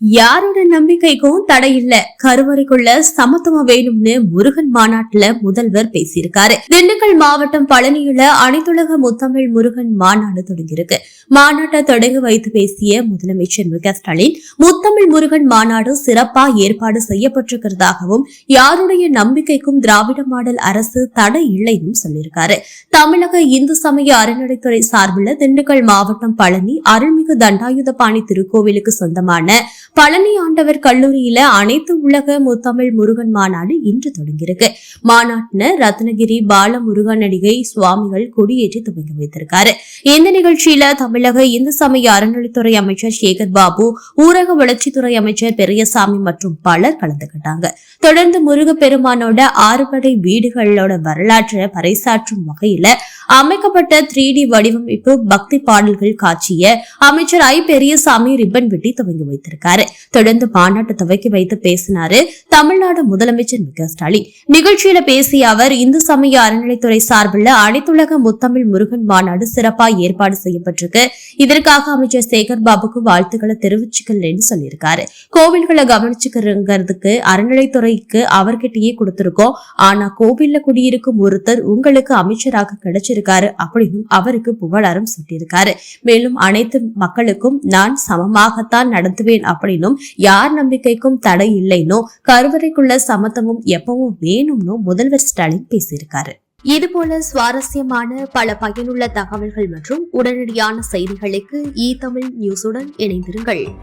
யாரோட நம்பிக்கைக்கும் தடையில்ல கருவறைக்குள்ள சமத்துவம் வேணும்னு முருகன் மாநாட்டுல முதல்வர் பேசியிருக்காரு. திண்டுக்கல் மாவட்டம் பழனியில அனைத்துலக முத்தமிழ் முருகன் மாநாடு தொடங்கியிருக்கு. மாநாட்டை தொடங்கி வைத்து பேசிய முதலமைச்சர் மு ஸ்டாலின் முத்தமிழ் முருகன் மாநாடு சிறப்பா ஏற்பாடு செய்யப்பட்டிருக்கிறதாகவும் யாருடைய நம்பிக்கைக்கும் திராவிட மாடல் அரசு தடை இல்லைன்னு சொல்லியிருக்காரு. தமிழக இந்து சமய அறநிலைத்துறை சார்பில் திண்டுக்கல் மாவட்டம் பழனி அருள்மிகு தண்டாயுதபாணி திருக்கோவிலுக்கு சொந்தமான பழனி ஆண்டவர் கல்லூரியில அனைத்து உலக முத்தமிழ் முருகன் மாநாடு இன்று தொடங்கியிருக்கு. மாநாட்டின ரத்னகிரி பாலமுருகன் நடிகை சுவாமிகள் கொடியேற்றி துவங்கி வைத்திருக்காரு. இந்த நிகழ்ச்சியில தமிழக இந்து சமய அறநிலைத்துறை அமைச்சர் சேகர் பாபு ஊரக வளர்ச்சித்துறை அமைச்சர் பெரியசாமி மற்றும் பலர் கலந்துகிட்டாங்க. தொடர்ந்து முருகப்பெருமானோட ஆறுபடை வீடுகளோட வரலாற்றை பறைசாற்றும் வகையில அமைக்கப்பட்ட த்ரீ டி வடிவமைப்பு பக்தி பாடல்கள் காட்சிய அமைச்சர் ஐ பெரியசாமி ரிப்பன் வெட்டி துவங்கி வைத்திருக்காரு. தொடர்ந்து மாநாட்டை துவக்கி வைத்து பேசினாரு தமிழ்நாடு முதலமைச்சர் மு ஸ்டாலின். நிகழ்ச்சியில பேசிய அவர் இந்து சமய அறநிலைத்துறை சார்பில் அனைத்துலக முத்தமிழ் முருகன் மாநாடு சிறப்பாக ஏற்பாடு செய்யப்பட்டிருக்கு. இதற்காக அமைச்சர் சேகர் பாபுக்கு வாழ்த்துக்களை தெரிவிச்சுக்கலன்னு சொல்லியிருக்காரு. கோவில்களை கவனிச்சுக்கிறதுக்கு அறநிலைத்துறைக்கு அவர்கிட்டயே கொடுத்திருக்கோம். ஆனா கோவில்ல குடியிருக்கும் ஒருத்தர் உங்களுக்கு அமைச்சராக கிடைச்சிருக்காரு அப்படின்னு அவருக்கு புகழாரம் சுட்டியிருக்காரு. மேலும் அனைத்து மக்களுக்கும் நான் சமமாகத்தான் நடத்துவேன் அப்படின்னு அப்படின்னும் யார் நம்பிக்கைக்கும் தடை இல்லைனோ கருவறைக்குள்ள சமத்துவம் எப்பவும் வேணும்னு முதல்வர் ஸ்டாலின் பேசியிருக்காரு. இதுபோல சுவாரஸ்யமான பல பயனுள்ள தகவல்கள் மற்றும் உடனடியான செய்திகளுக்கு இ தமிழ் நியூஸுடன் இணைந்திருங்கள்.